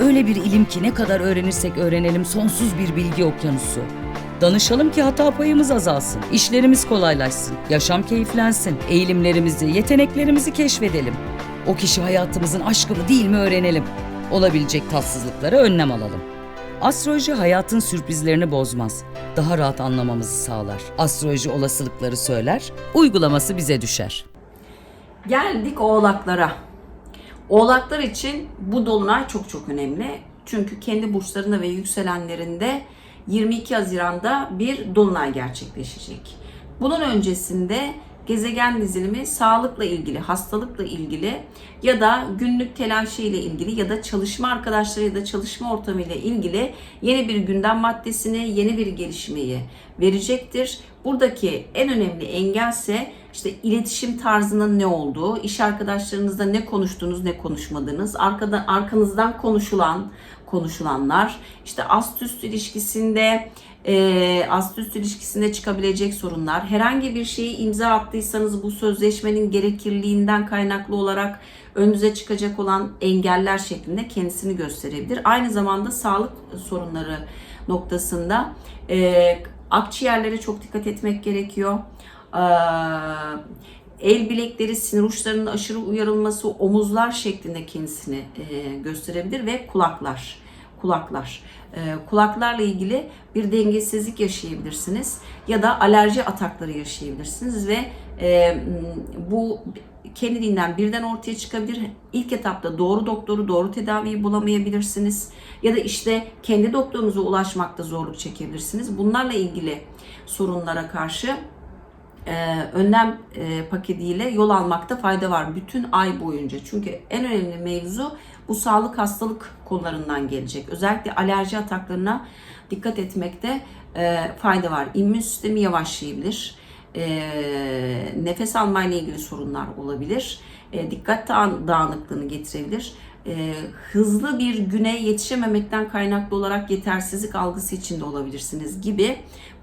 Öyle bir ilim ki ne kadar öğrenirsek öğrenelim sonsuz bir bilgi okyanusu. Danışalım ki hata payımız azalsın, işlerimiz kolaylaşsın, yaşam keyiflensin, eğilimlerimizi, yeteneklerimizi keşfedelim. O kişi hayatımızın aşkı mı değil mi öğrenelim. Olabilecek tatsızlıklara önlem alalım. Astroloji hayatın sürprizlerini bozmaz. Daha rahat anlamamızı sağlar. Astroloji olasılıkları söyler, uygulaması bize düşer. Geldik oğlaklara. Oğlaklar için bu dolunay çok çok önemli. Çünkü kendi burçlarında ve yükselenlerinde 22 Haziran'da bir dolunay gerçekleşecek. Bunun öncesinde gezegen dizilimi sağlıkla ilgili, hastalıkla ilgili ya da günlük telaşı ile ilgili ya da çalışma arkadaşları ya da çalışma ortamı ile ilgili yeni bir gündem maddesini, yeni bir gelişmeyi verecektir. Buradaki en önemli engelse işte iletişim tarzının ne olduğu, iş arkadaşlarınızla ne konuştuğunuz, ne konuşmadığınız, arkada, arkanızdan konuşulan, konuşulanlar, işte ast üst ilişkisinde e, ast üst ilişkisinde çıkabilecek sorunlar, herhangi bir şeyi imza attıysanız bu sözleşmenin gerekliliğinden kaynaklı olarak önünüze çıkacak olan engeller şeklinde kendisini gösterebilir. Aynı zamanda sağlık sorunları noktasında e, akciğerlere çok dikkat etmek gerekiyor. Ee, el bilekleri, sinir uçlarının aşırı uyarılması, omuzlar şeklinde kendisini e, gösterebilir ve kulaklar. Kulaklar. Ee, kulaklarla ilgili bir dengesizlik yaşayabilirsiniz ya da alerji atakları yaşayabilirsiniz ve e, bu kendiliğinden birden ortaya çıkabilir. İlk etapta doğru doktoru, doğru tedaviyi bulamayabilirsiniz. Ya da işte kendi doktorunuza ulaşmakta zorluk çekebilirsiniz. Bunlarla ilgili sorunlara karşı e, önlem e, paketiyle yol almakta fayda var bütün ay boyunca. Çünkü en önemli mevzu bu sağlık hastalık konularından gelecek. Özellikle alerji ataklarına dikkat etmekte e, fayda var. İmmün sistemi yavaşlayabilir. E, nefes almayla ilgili sorunlar olabilir. E, dikkat dağın- dağınıklığını getirebilir. E, hızlı bir güne yetişememekten kaynaklı olarak yetersizlik algısı içinde olabilirsiniz gibi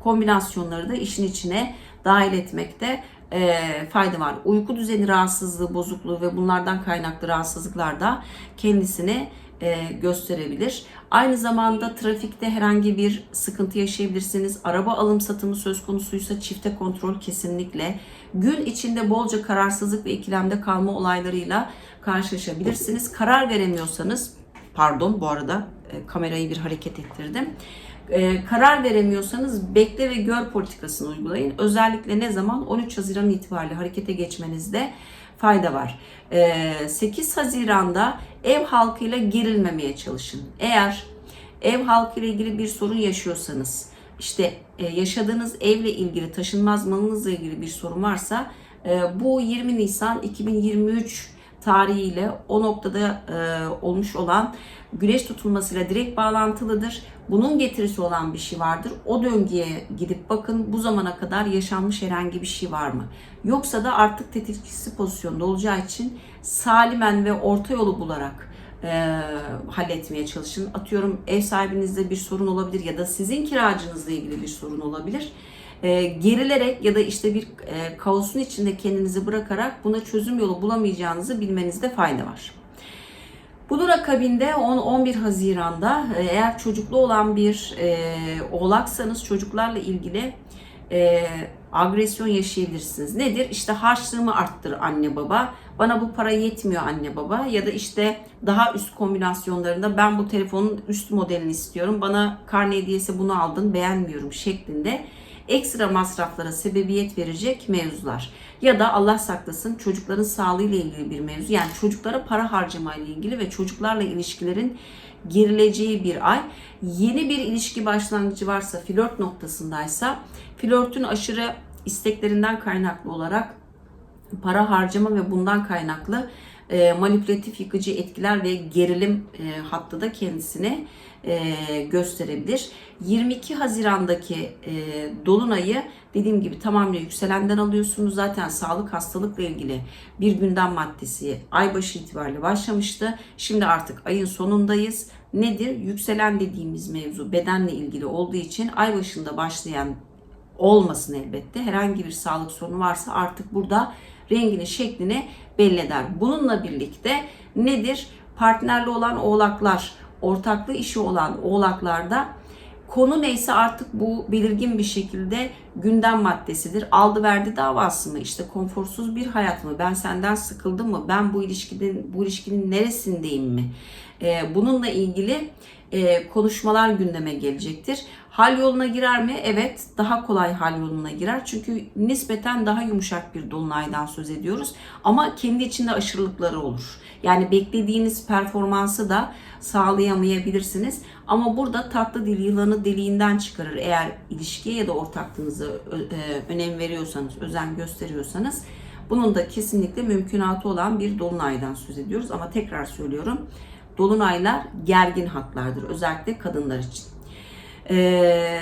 kombinasyonları da işin içine dahil etmekte e, fayda var. Uyku düzeni rahatsızlığı, bozukluğu ve bunlardan kaynaklı rahatsızlıklar da kendisini e, gösterebilir. Aynı zamanda trafikte herhangi bir sıkıntı yaşayabilirsiniz. Araba alım satımı söz konusuysa çifte kontrol kesinlikle. Gün içinde bolca kararsızlık ve ikilemde kalma olaylarıyla karşılaşabilirsiniz. Karar veremiyorsanız, pardon bu arada e, kamerayı bir hareket ettirdim. E, karar veremiyorsanız bekle ve gör politikasını uygulayın. Özellikle ne zaman 13 Haziran itibariyle harekete geçmenizde fayda var. E, 8 Haziran'da ev halkıyla gerilmemeye çalışın. Eğer ev halkıyla ilgili bir sorun yaşıyorsanız, işte e, yaşadığınız evle ilgili, taşınmaz malınızla ilgili bir sorun varsa e, bu 20 Nisan 2023 tarihiyle o noktada e, olmuş olan güneş tutulmasıyla direkt bağlantılıdır. Bunun getirisi olan bir şey vardır. O döngüye gidip bakın bu zamana kadar yaşanmış herhangi bir şey var mı? Yoksa da artık tetikçisi pozisyonda olacağı için salimen ve orta yolu bularak e, halletmeye çalışın. Atıyorum ev sahibinizde bir sorun olabilir ya da sizin kiracınızla ilgili bir sorun olabilir. E, gerilerek ya da işte bir e, kaosun içinde kendinizi bırakarak buna çözüm yolu bulamayacağınızı bilmenizde fayda var. Bunun akabinde 10-11 Haziran'da e, eğer çocuklu olan bir e, oğlaksanız çocuklarla ilgili e, agresyon yaşayabilirsiniz. Nedir? İşte harçlığımı arttır anne baba. Bana bu para yetmiyor anne baba. Ya da işte daha üst kombinasyonlarında ben bu telefonun üst modelini istiyorum. Bana karne hediyesi bunu aldın beğenmiyorum şeklinde ekstra masraflara sebebiyet verecek mevzular. Ya da Allah saklasın çocukların sağlığıyla ilgili bir mevzu. Yani çocuklara para harcamayla ilgili ve çocuklarla ilişkilerin gerileceği bir ay. Yeni bir ilişki başlangıcı varsa, flört noktasındaysa, flörtün aşırı isteklerinden kaynaklı olarak para harcama ve bundan kaynaklı e, manipülatif yıkıcı etkiler ve gerilim e, hattı da kendisine e, gösterebilir. 22 Haziran'daki e, dolunayı dediğim gibi tamamen yükselenden alıyorsunuz. Zaten sağlık hastalıkla ilgili bir gündem maddesi ay başı itibariyle başlamıştı. Şimdi artık ayın sonundayız. Nedir? Yükselen dediğimiz mevzu bedenle ilgili olduğu için ay başında başlayan olmasın elbette. Herhangi bir sağlık sorunu varsa artık burada rengini, şeklini belli eder. Bununla birlikte nedir? Partnerli olan oğlaklar, ortaklı işi olan oğlaklarda konu neyse artık bu belirgin bir şekilde gündem maddesidir. Aldı verdi davası mı? İşte konforsuz bir hayat mı? Ben senden sıkıldım mı? Ben bu ilişkinin bu ilişkinin neresindeyim mi? Ee, bununla ilgili e, konuşmalar gündeme gelecektir. Hal yoluna girer mi? Evet, daha kolay hal yoluna girer. Çünkü nispeten daha yumuşak bir dolunaydan söz ediyoruz. Ama kendi içinde aşırılıkları olur. Yani beklediğiniz performansı da sağlayamayabilirsiniz. Ama burada tatlı dil yılanı deliğinden çıkarır. Eğer ilişkiye ya da ortaklığınıza e, önem veriyorsanız, özen gösteriyorsanız bunun da kesinlikle mümkünatı olan bir dolunaydan söz ediyoruz. Ama tekrar söylüyorum, dolunaylar gergin hatlardır. Özellikle kadınlar için. Ee,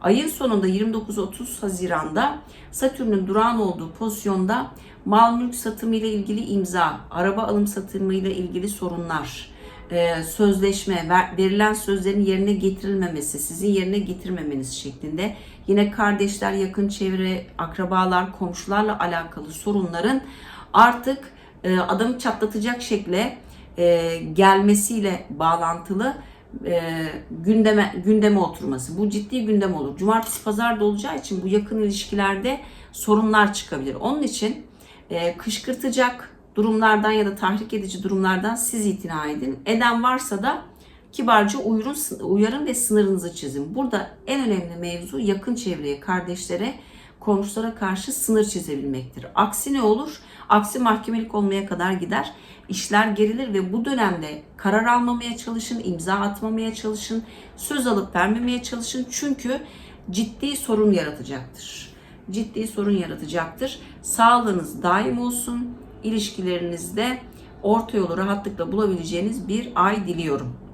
ayın sonunda 29-30 Haziran'da Satürn'ün durağan olduğu pozisyonda mal mülk satımı ile ilgili imza, araba alım satımı ile ilgili sorunlar, e, sözleşme, ver- verilen sözlerin yerine getirilmemesi, sizin yerine getirmemeniz şeklinde yine kardeşler, yakın çevre, akrabalar, komşularla alakalı sorunların artık e, adamı çatlatacak şekle e, gelmesiyle bağlantılı e, gündeme gündeme oturması. Bu ciddi gündem olur. Cumartesi pazar da olacağı için bu yakın ilişkilerde sorunlar çıkabilir. Onun için e, kışkırtacak durumlardan ya da tahrik edici durumlardan siz itina edin. Eden varsa da kibarca uyarın, uyarın ve sınırınızı çizin. Burada en önemli mevzu yakın çevreye, kardeşlere, komşulara karşı sınır çizebilmektir. Aksi ne olur? Aksi mahkemelik olmaya kadar gider. İşler gerilir ve bu dönemde karar almamaya çalışın, imza atmamaya çalışın, söz alıp vermemeye çalışın. Çünkü ciddi sorun yaratacaktır. Ciddi sorun yaratacaktır. Sağlığınız daim olsun. İlişkilerinizde orta yolu rahatlıkla bulabileceğiniz bir ay diliyorum.